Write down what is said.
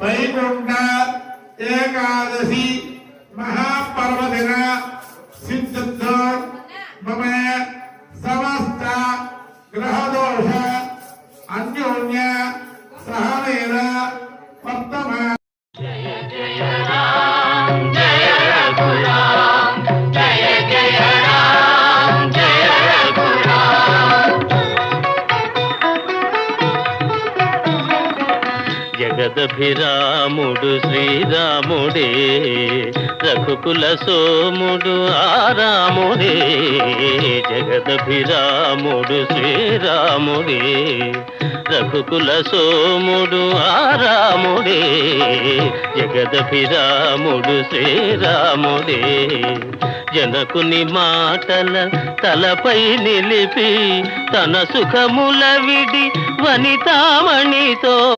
वैकुंठ एकादशी महापर्वदिन सिद्ध मम समस्त ग्रहदोष अन्योन्य सहवेन पत्ता జగదభిరాముడు శ్రీరాముడే రఘుకుల సోముడు ఆరాముడే జగదభిరాముడు శ్రీరాముడే రఘుకుల సోముడు ఆరాముడే జగదభిరాముడు శ్రీరాముడే. జనకుని మాటల తలపై నిలిపి తన సుఖముల విడి వనితామణితో